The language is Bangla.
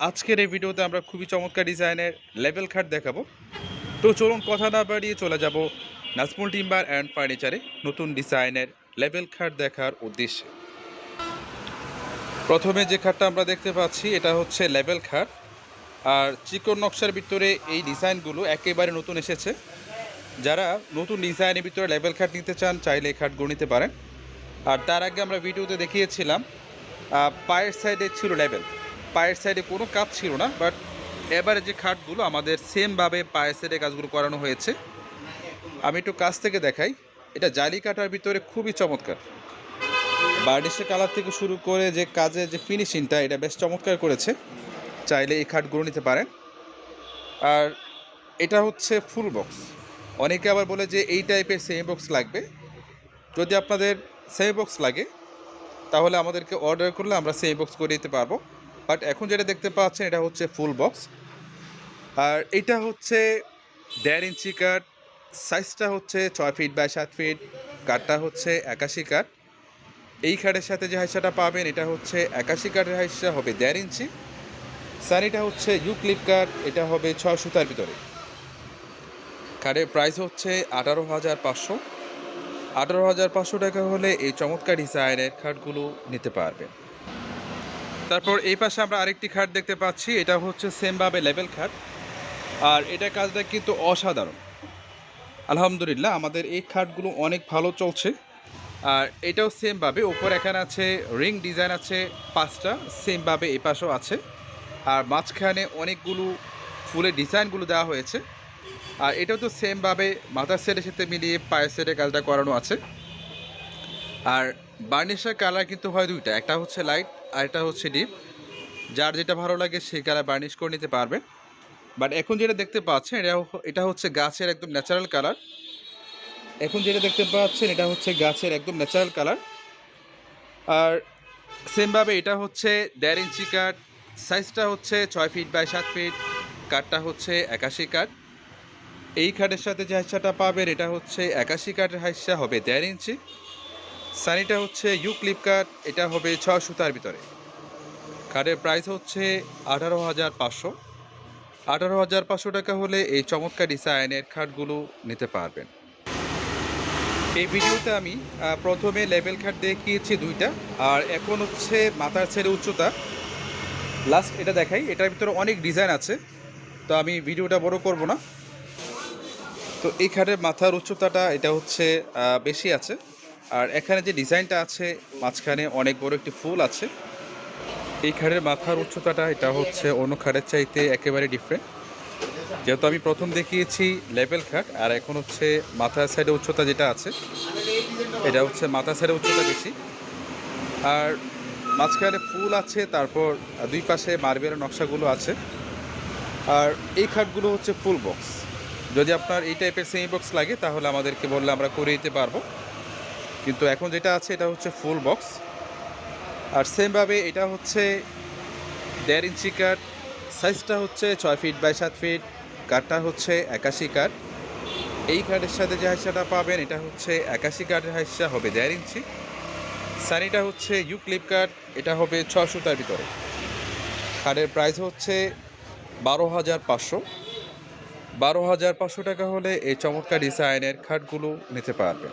আজকের এই ভিডিওতে আমরা খুবই চমৎকার ডিজাইনের লেভেল খাট দেখাবো। তো চলুন কথা না বাড়িয়ে চলে যাব নাজমুল টিম্বার অ্যান্ড ফার্নিচারে নতুন ডিজাইনের লেভেল খাট দেখার উদ্দেশ্যে। প্রথমে যে খাটটা আমরা দেখতে পাচ্ছি, এটা হচ্ছে লেভেল খাট। আর চিকন নকশার ভিতরে এই ডিজাইনগুলো একেবারে নতুন এসেছে। যারা নতুন ডিজাইনের ভিতরে লেভেল খাট নিতে চান, চাইলে এই খাটগুলো নিতে পারেন। আর তার আগে আমরা ভিডিওতে দেখিয়েছিলাম পায়ের সাইডে ছিল লেভেল পায়ের সাইডে কোনো কাজ ছিল না বাট এবারে যে খাটগুলো আমাদের সেমভাবে পায়ের সাইডে কাজগুলো করানো হয়েছে। আমি একটু কাছ থেকে দেখাই। এটা জালি কাটার ভিতরে খুবই চমৎকার। বার্নিশের কালার থেকে শুরু করে যে কাজের যে ফিনিশিংটা এটা বেশ চমৎকার করেছে। চাইলে এই খাটগুলো নিতে পারেন। আর এটা হচ্ছে ফুল বক্স অনেকে আবার বলে যে এই টাইপের সেমি বক্স লাগবে। যদি আপনাদের সেমি বক্স লাগে, তাহলে আমাদেরকে অর্ডার করলে আমরা সেমি বক্স করে দিতে পারব। বাট এখন যেটা দেখতে পাচ্ছেন, এটা হচ্ছে ফুল বক্স। আর এটা হচ্ছে দেড় ইঞ্চি কাঠ, সাইজটা হচ্ছে ছয় ফিট বাই সাত ফিট, কাঠটা হচ্ছে একাশি কাঠ। এই কাঠের সাথে যে হাইসাটা পাবেন, এটা হচ্ছে একাশি কাঠের হাইসা হবে দেড় ইঞ্চি। সানিটা হচ্ছে ইউক্লিপ কাঠ, এটা হবে ছয় সুতার ভিতরে। কাঠের প্রাইস হচ্ছে আঠারো হাজার পাঁচশো। আঠারো হাজার পাঁচশো টাকা হলে এই চমৎকার ডিজাইনের খাটগুলো নিতে পারবেন। তারপর এই পাশে আমরা আরেকটি খাট দেখতে পাচ্ছি, এটা হচ্ছে সেমভাবে লেভেল খাট। আর এটা কাজটা কিন্তু অসাধারণ। আলহামদুলিল্লাহ, আমাদের এই খাটগুলো অনেক ভালো চলছে। আর এটাও সেমভাবে ওপর এখানে আছে রিং ডিজাইন আছে, পাঁচটা সেমভাবে এই পাশেও আছে। আর মাঝখানে অনেকগুলো ফুলের ডিজাইনগুলো দেওয়া হয়েছে। আর এটাও তো সেমভাবে মাথার সেটের সাথে মিলিয়ে পায়ের সেটের কাজটা করানো আছে। আর বার্নিশের কালার কিন্তু হয় দুইটা, একটা হচ্ছে লাইট আর একটা হচ্ছে ডিপ। যার যেটা ভালো লাগে সেই কালার বার্নিশ করে নিতে পারবেন। বাট এখন যেটা দেখতে পাচ্ছেন, এটা এটা হচ্ছে গাছের একদম ন্যাচারাল কালার। এখন যেটা দেখতে পাচ্ছেন, এটা হচ্ছে গাছের একদম ন্যাচারাল কালার। আর সেমভাবে এটা হচ্ছে দেড় ইঞ্চি কাঠ, সাইজটা হচ্ছে ছয় ফিট বাই সাত ফিট, কাঠটা হচ্ছে একাশি কাঠ। এই কাঠের সাথে যে হাইসাটা পাবেন, এটা হচ্ছে একাশি কাঠের হাইসা হবে দেড় ইঞ্চি। সানিটা হচ্ছে ইউ ক্লিপ কাট এটা হবে ছ সুতার ভিতরে। কার্ডের প্রাইস হচ্ছে আঠারো হাজার পাঁচশো। আঠারো হাজার পাঁচশো টাকা হলে এই চমৎকার ডিজাইনের খাটগুলো নিতে পারবেন। এই ভিডিওতে আমি প্রথমে লেভেল খাট দেখিয়েছি দুইটা, আর এখন হচ্ছে মাথার ছেড়ে উচ্চতা। লাস্ট এটা দেখাই, এটার ভিতরে অনেক ডিজাইন আছে, তো আমি ভিডিওটা বড় করব না। তো এই খাটের মাথার উচ্চতাটা, এটা হচ্ছে বেশি আছে। আর এখানে যে ডিজাইনটা আছে, মাঝখানে অনেক বড় একটি ফুল আছে। এই খাড়ের মাথার উচ্চতাটা, এটা হচ্ছে অন্য খাড়ের চাইতে একেবারে ডিফারেন্ট যেহেতু আমি প্রথম দেখিয়েছি লেভেল খাট, আর এখন হচ্ছে মাথার সাইডে উচ্চতা যেটা আছে, এটা হচ্ছে মাথার সাইডে উচ্চতা বেশি। আর মাঝখানে ফুল আছে, তারপর দুই পাশে মার্বেলের নকশাগুলো আছে। আর এই খাটগুলো হচ্ছে ফুল বক্স যদি আপনার এই টাইপের সেমি বক্স লাগে, তাহলে আমাদেরকে বললে আমরা করে দিতে পারব। কিন্তু এখন যেটা আছে, এটা হচ্ছে ফুল বক্স আর সেমভাবে এটা হচ্ছে দেড় ইঞ্চি কাঠ সাইজটা হচ্ছে ছয় ফিট বাই সাত ফিট কাঠটা হচ্ছে একাশি কাঠ এই কাঠের সাথে যে হাইসাটা পাবেন, এটা হচ্ছে একাশি কাঠের হাইসা হবে দেড় ইঞ্চি। সানিটা হচ্ছে ইউ ক্লিপ কাঠ এটা হবে ছশো তার ভিতরে। কাঠের প্রাইস হচ্ছে বারো হাজার পাঁচশো। বারো হাজার পাঁচশো টাকা হলে এই চমৎকার ডিজাইনের খাটগুলো নিতে পারবেন।